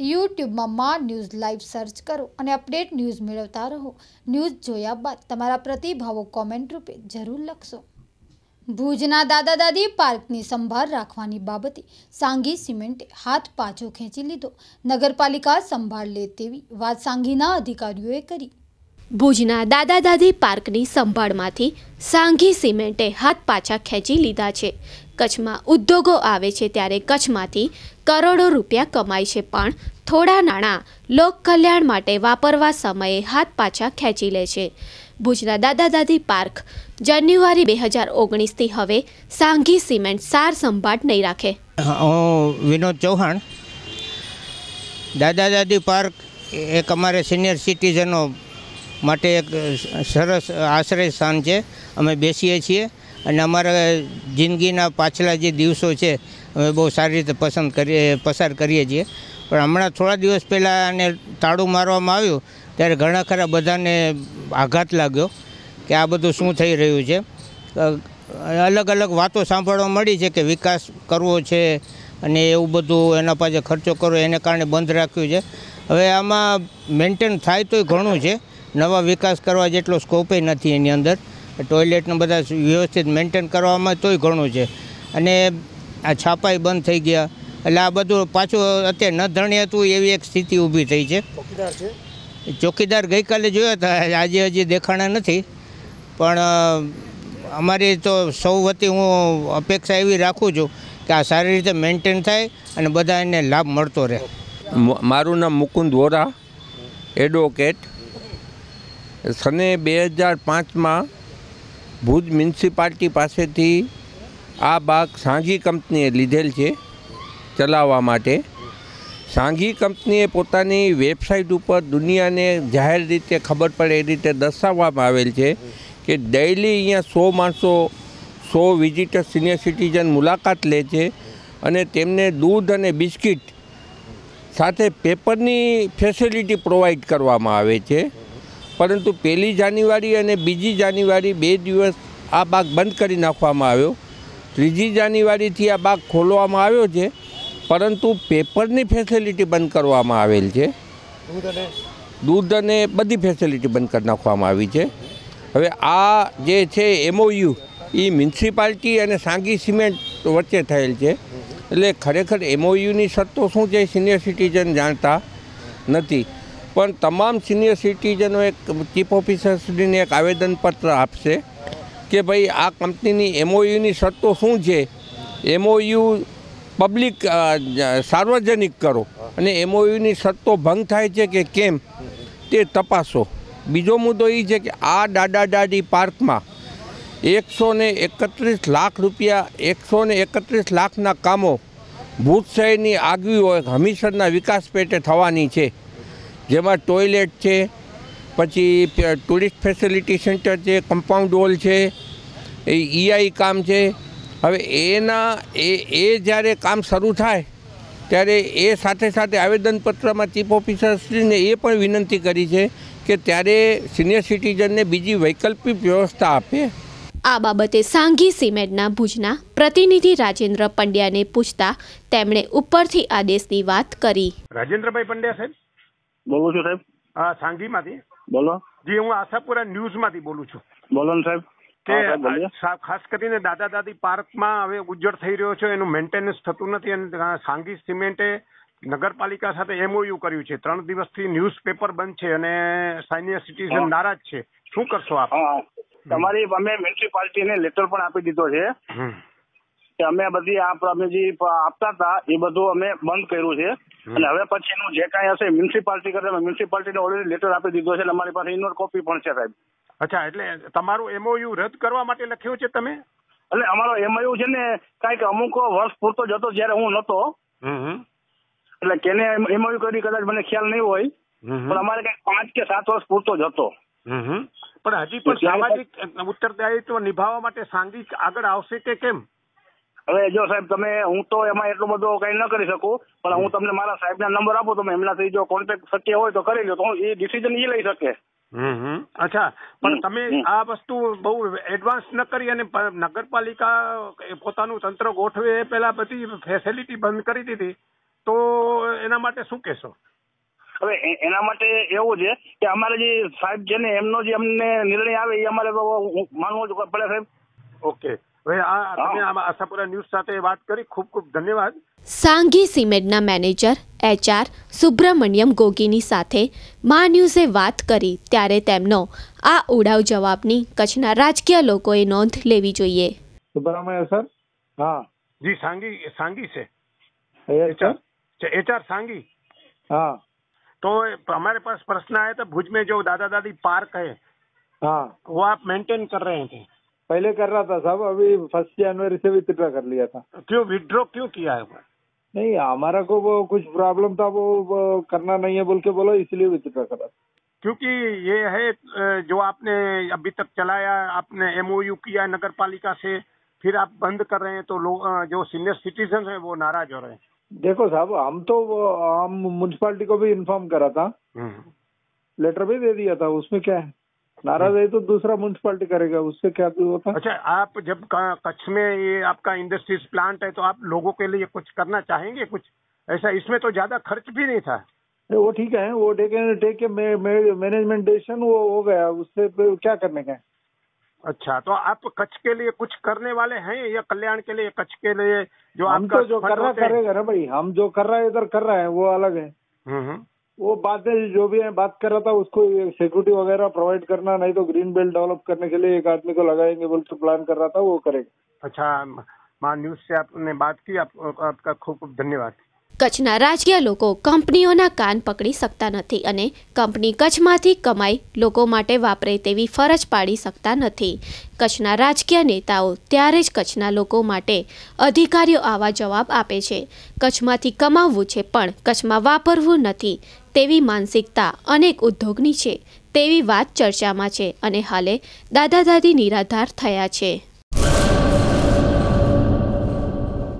યુટ્યુબમાં મા news live search કરો અને અપડેટ ન્યૂઝ મેળવતા રહો. ન્યૂઝ જોયા બાદ તમારા પ્રતિભાવો કોમેન્ટ રૂપે જરૂર લખશો. ભુજના દાદા દાદી પાર્કની સંભાળ રાખવાની બાબતે સાંઘી સિમેન્ટે હાથ પાછો ખેંચી લીધો. નગરપાલિકા સંભાળ લે તેવી વાત સાંઘીના અધિકારીઓએ કરી. ભુજના દાદા દાદી પાર્કની સંભાળમાંથી સાંઘી સિમેન્ટે હાથ પાછા ખેંચી લીધા છે. કચ્છમાં ઉદ્યોગો આવે છે ત્યારે કચ્છમાંથી કરોડો રૂપિયા કમાય છે, પણ થોડા નાણાં લોક કલ્યાણ માટે વાપરવા સમયે હાથ પાછા ખેંચી લે છે. ભુજના દાદા દાદી પાર્ક, જાન્યુઆરી બે હજાર ઓગણીસથી હવે સાંઘી સિમેન્ટ સાર સંભાળ નહીં રાખે. વિનોદ ચૌહાણ, દાદા દાદી પાર્ક એક અમારે સિનિયર સિટીઝનો માટે એક સરસ આશ્રય સ્થાન છે. અમે બેસીએ છીએ. અને અમારા જિંદગીના પાછલા જે દિવસો છે, અમે બહુ સારી રીતે પસંદ કરીએ, પસાર કરીએ છીએ. પણ હમણાં થોડા દિવસ પહેલાં આને તાળું મારવામાં આવ્યું, ત્યારે ઘણા ખરા બધાને આઘાત લાગ્યો કે આ બધું શું થઈ રહ્યું છે. અલગ અલગ વાતો સાંભળવા મળી છે કે વિકાસ કરવો છે અને એવું બધું, એના પાછળ ખર્ચો કરવો, એને કારણે બંધ રાખ્યું છે. હવે આમાં મેન્ટેન થાય તોય ઘણું છે. નવા વિકાસ કરવા જેટલો સ્કોપે નથી એની અંદર. ટોયલેટને બધા વ્યવસ્થિત મેન્ટેન કરવામાં તોય ઘણું છે. અને આ છાપાઈ બંધ થઈ ગયા. એટલે આ બધું પાછું અત્યારે ન ધણ્યા હતું એવી એક સ્થિતિ ઊભી થઈ છે. ચોકીદાર ગઈકાલે જોયા હતા આજે હજી દેખાણા નથી. પણ અમારી તો સૌ વતી હું અપેક્ષા એવી રાખું છું કે આ સારી રીતે મેન્ટેન થાય અને બધા એને લાભ મળતો રહે. મારું નામ મુકુંદ વોરા એડવોકેટ સને બે હજાર પાંચમાં ભુજ મ્યુનિસિપાલિટી પાસેથી આ બાગ સાંઘી કંપનીએ લીધેલ છે ચલાવવા માટે. સાંઘી કંપનીએ પોતાની વેબસાઇટ ઉપર દુનિયાને જાહેર રીતે ખબર પડે એ રીતે દર્શાવવામાં આવેલ છે કે ડેઇલી અહીંયા સો માણસો, સો વિઝિટર સિનિયર સિટીઝન મુલાકાત લે છે અને તેમને દૂધ અને બિસ્કિટ સાથે પેપરની ફેસિલિટી પ્રોવાઈડ કરવામાં આવે છે. પરંતુ પહેલી જાન્યુઆરી અને બીજી જાન્યુઆરી બે દિવસ આ બાગ બંધ કરી નાખવામાં આવ્યો. ત્રીજી જાન્યુઆરીથી આ બાગ ખોલવામાં આવ્યો છે પરંતુ પેપરની ફેસિલિટી બંધ કરવામાં આવેલ છે. દૂધ અને બધી ફેસિલિટી બંધ કરી નાખવામાં આવી છે. હવે આ જે છે એમઓયુ એ મ્યુનિસિપાલિટી અને સાંગી સિમેન્ટ વચ્ચે થયેલ છે. એટલે ખરેખર એમઓયુની શરતો શું છે સિનિયર સિટીઝન જાણતા નથી. પણ તમામ સિનિયર સિટીઝનો એક ચીફ ઓફિસર સુધીને એક આવેદનપત્ર આપશે કે ભાઈ આ કંપનીની એમઓયુની શરતો શું છે? એમઓયુ પબ્લિક સાર્વજનિક કરો. અને એમઓયુની શરતો ભંગ થાય છે કે કેમ? તે તપાસો. બીજો મુદ્દો એ છે કે આ દાદા દાદી પાર્કમાં એકસો ને એકત્રીસ લાખ રૂપિયા એકસો ને એકત્રીસ લાખના કામો ભૂત શહેરની આગવી હોય, હમીસરના વિકાસ પેટે થવાની છે. જેમાં ટોયલેટ છે પછી ટુરિસ્ટ ફેસિલિટી સેન્ટર છે કમ્પાઉન્ડ વોલ છે એ ઈઆઈ કામ છે. હવે એના એ એ જ્યારે કામ શરૂ થાય ત્યારે એ સાથે સાથે આવેદનપત્રમાં ચીફ ઓફિસરશ્રીને એ પણ વિનંતી કરી છે કે ત્યારે સિનિયર સિટીઝનને બીજી વૈકલ્પિક વ્યવસ્થા આપે. આ બાબતે સાંઘી સિમેન્ટના ભુજના પ્રતિનિધિ રાજેન્દ્ર પંડ્યાને પૂછતા તેમણે ઉપરથી આદેશની વાત કરી. રાજેન્દ્રભાઈ પંડ્યા સાહેબ? બોલું છું સાહેબ? હા સાંગીમાંથી. બોલો. જી હું આશાપુરા ન્યૂઝમાંથી બોલું છું. બોલો ને સાહેબ. કે ખાસ કરીને દાદા દાદી પાર્કમાં હવે ઉજ્જડ થઈ રહ્યો છે એનું મેન્ટેનન્સ થતું નથી અને સાંગી સિમેન્ટે નગરપાલિકા સાથે એમઓયુ કર્યું છે. ત્રણ દિવસથી ન્યૂઝપેપર બંધ છે અને સાયનિયર સિટીઝન. નારાજ છે. શું કરશો આપ? તમારી અમે મ્યુનિસિપાલિટીને લેટર પણ આપી દીધો છે. કે અમે આ બધી આ અમે જે આપતા હતા એ બધું અમે બંધ કર્યું છે. અને હવે પછીનું જે કાંઈ હશે મ્યુનિસિપાલિટી કરે મ્યુનિસિપાલિટીને ઓલરેડી લેટર આપી દીધો છે અને અમારી પાસે ઇનર કોપી પણ છે સાહેબ. અચ્છા એટલે તમારું એમઓયુ રદ કરવા માટે લખ્યું છે તમે? એટલે અમારો એમઓયુ છે ને કાંઈક અમુક વર્ષ પૂરતો જતો જયારે હું હમ. એટલે કેને એમઓયુ કરી કદાચ મને ખ્યાલ નહીં હોય. પણ અમારે કંઈક પાંચ કે સાત વર્ષ પૂરતો જ હતો. પણ હજી પણ સામાજિક ઉત્તરદાયિત્વ નિભાવવા માટે સાંગી આગળ આવશે કે કેમ? હવે જો સાહેબ તમે હું તો એમાં એટલું બધું કઈ ન કરી શકું પણ હું તમને મારા સાહેબના નંબર આપું તમે એમનાથી જો કોન્ટેક્ટ શક્ય હોય તો કરી લો તો હું એ ડિસિઝન એ લઈ શકે. હમ. અચ્છા પણ તમે આ વસ્તુ બહુ એડવાન્સ ન કરી અને નગરપાલિકા પોતાનું તંત્ર ગોઠવે એ પહેલા બધી ફેસિલિટી બંધ કરી દીધી તો એના માટે શું કહેશો? હવે એના માટે એવું છે કે અમારે જે સાહેબ છે ને એમનો જે અમને નિર્ણય આવે એ અમારે માનવો જ પડે સાહેબ. ઓકે. તમે આમાં આશાપુરા ન્યૂઝ સાથે વાત કરી ખૂબ ખૂબ ધન્યવાદ સાંઘી સિમેન્ટના મેનેજર એચઆર સુબ્રમણ્યમ ગોગીની સાથે મા ન્યૂઝે વાત કરી ત્યારે તેમનો આ ઉડાવ જવાબની કચ્છના રાજકીય લોકોએ નોંધ લેવી જોઈએ सुब्रमण्य सर हाँ જી સાંગી સાંગી છે यस सर एचआर सांगी हाँ तो हमारे पास प्रश्न आया था भुज में जो दादा दादी पार्क है हाँ वो आप मेंटेन कर रहे थे पहले कर रहा था साहब अभी फ़र्स्ट जनवरी से भी विथड्रॉ कर लिया था। क्यों विड्रॉ क्यों किया है नहीं हमारा को वो कुछ प्रॉब्लम था वो, वो करना नहीं है बोल के बोलो इसलिए विथड्रॉ करा। क्योंकि ये है जो आपने अभी तक चलाया आपने एमओयू किया नगर पालिका से फिर आप बंद कर रहे हैं तो लोग जो सीनियर सिटीजन है वो नाराज़ हो रहे हैं। देखो साहब हम तो हम म्यूनसिपालिटी को भी इन्फॉर्म करा था। लेटर भी दे दिया था उसमें क्या है? नाराज़ है तो दूसरा म्यूनसिपालिटी करेगा उससे क्या होता? है अच्छा आप जब कच्छ में ये आपका इंडस्ट्रीज़ प्लांट है तो आप लोगों के लिए कुछ करना चाहेंगे कुछ? ऐसा इसमें तो ज़्यादा खर्च भी नहीं था। वो ठीक है वो टेक मैनेजमेंट डिसीज़न वो हो गया उससे क्या करने का अच्छा तो आप कच्छ के लिए कुछ करने वाले हैं या कल्याण के लिए कच्छ के लिए जो हम आपका तो जो कर रहा करेगा ना भाई हम जो कर रहा है इधर कर रहे हैं वो अलग है। हम्म, हम्म। वो बातें जो भी है बात कर रहा था उसको सिक्योरिटी वगैरह प्रोवाइड करना नहीं तो ग्रीन बेल्ट डेवलप करने के लिए एक आदमी को लगाएँगे बोल तो प्लान कर रहा था वो करेगा। अच्छा माँ न्यूज़ से आपने बात की आप, आपका खूब खूब धन्यवाद। કચ્છના રાજકીય લોકો કંપનીઓના કાન પકડી શકતા નથી અને કંપની કચ્છમાંથી કમાઈ લોકો માટે વાપરે તેવી ફરજ પાડી શકતા નથી. કચ્છના રાજકીય નેતાઓ ત્યારે જ કચ્છના લોકો માટે અધિકારીઓ આવા જવાબ આપે છે. કચ્છમાંથી કમાવવું છે પણ કચ્છમાં વાપરવું નથી તેવી માનસિકતા અનેક ઉદ્યોગની છે તેવી વાત ચર્ચામાં છે અને હાલે દાદા દાદી નિરાધાર થયા છે.